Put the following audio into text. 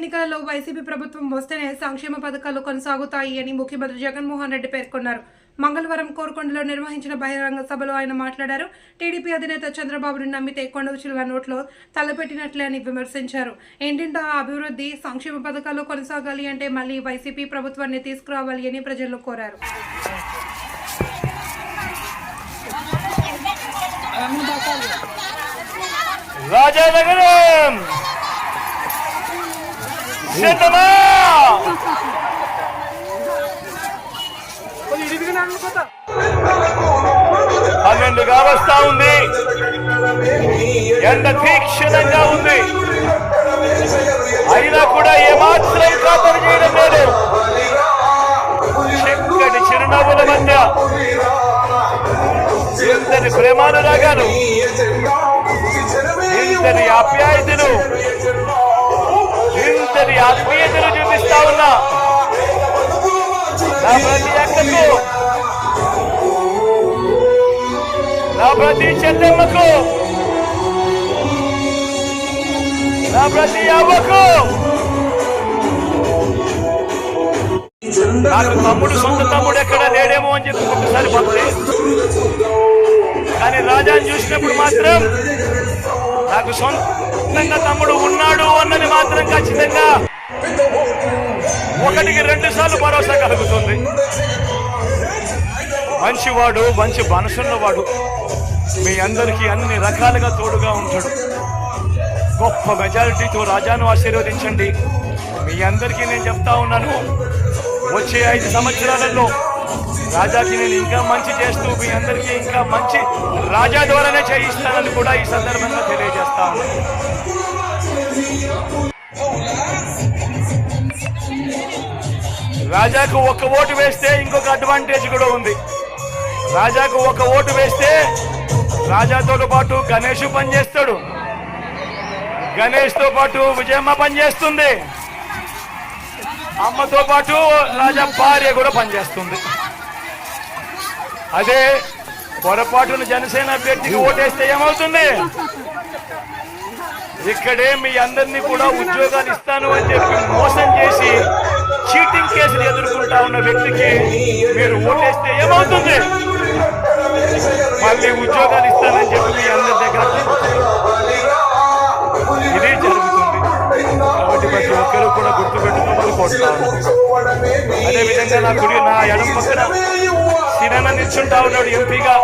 ఎన్నికలలో వైసీపీ ప్రభుత్వం వస్తేనే సంక్షేమ పథకాలు కొనసాగుతాయి అని ముఖ్యమంత్రి జగన్మోహన్ రెడ్డి పేర్కొన్నారు. మంగళవారం కోరుకొండలో నిర్వహించిన బహిరంగ సభలో ఆయన మాట్లాడారు. టీడీపీ అధినేత చంద్రబాబును నమ్మితే కొండవ చిలువ నోట్లో తలపెట్టినట్లే అని విమర్శించారు. ఏంటింటా అభివృద్ధి సంక్షేమ పథకాలు కొనసాగాలి అంటే మళ్ళీ వైసీపీ ప్రభుత్వాన్ని తీసుకురావాలి అని ప్రజలు కోరారు. రాజానగరం సిద్ధమా పన్నెండు కావస్తా ఉంది. ఎండ తీక్షణంగా ఉంది. అయినా కూడా ఏమాత్రం ఖాతరు చేయడం లేదు. చక్కటి చిరునవ్వుల మధ్య ఇంతటి ప్రేమానురాగాలు. ఇంతటి ఆప్యాయతను ఆత్మీయతను చూపిస్తా ఉన్నా. నా ప్రతి అక్కకు నా ప్రతి చెల్లెమ్మకు నా ప్రతి అవ్వకు. నాకు తమ్ముడు సొంత తమ్ముడు ఎక్కడ లేడేమో అని చెప్పి ఒకసారి పంపి కానీ రాజాని చూసినప్పుడు మాత్రం నాకు సొంతంగా తమ్ముడు ఉన్నాడు అన్నది మాత్రం ఖచ్చితంగా. ఒకటికి రెండు సార్లు భరోసా కలుగుతుంది. మంచివాడు మంచి మనసున్నవాడు మీ అందరికీ అన్ని రకాలుగా తోడుగా ఉంటాడు. గొప్ప మెజారిటీతో రాజాను ఆశీర్వదించండి. మీ అందరికీ నేను చెప్తా ఉన్నాను. వచ్చే ఐదు సంవత్సరాలలో రాజాకి నేను ఇంకా మంచి చేస్తూ మీ అందరికీ ఇంకా మంచి రాజా ద్వారానే చేయిస్తానని కూడా ఈ సందర్భంగా తెలియజేస్తా ఉన్నాను. రాజాకు ఒక ఓటు వేస్తే ఇంకొక అడ్వాంటేజ్ కూడా ఉంది. రాజాకు ఒక ఓటు వేస్తే రాజాతో పాటు గణేష్ పనిచేస్తాడు. గణేష్తో పాటు విజయమ్మ పనిచేస్తుంది. అమ్మతో పాటు రాజా భార్య కూడా పనిచేస్తుంది. అదే పొరపాటున జనసేన అభ్యర్థికి ఓటేస్తే ఏమవుతుంది? ఇక్కడే మీ అందరినీ కూడా ఉద్యోగాలు ఇస్తాను అని చెప్పి మోసం చేసి చీటింగ్ ఎదుర్కొంటా ఉన్న వ్యక్తికి మీరు ఓటేస్తే ఏమవుతుంది? మళ్ళీ ఉద్యోగాలు ఇస్తానని చెప్పి మీ అందరి దగ్గర ఇదే జరుగుతుంది. కాబట్టి ప్రతి ఒక్కరూ కూడా గుర్తుపెట్టుకోమని కోరుతాను అదేవిధంగా నా గుడి నా ఎడం పక్కన సిరణ నిల్చుంటా ఉన్నాడు ఎంపీగా.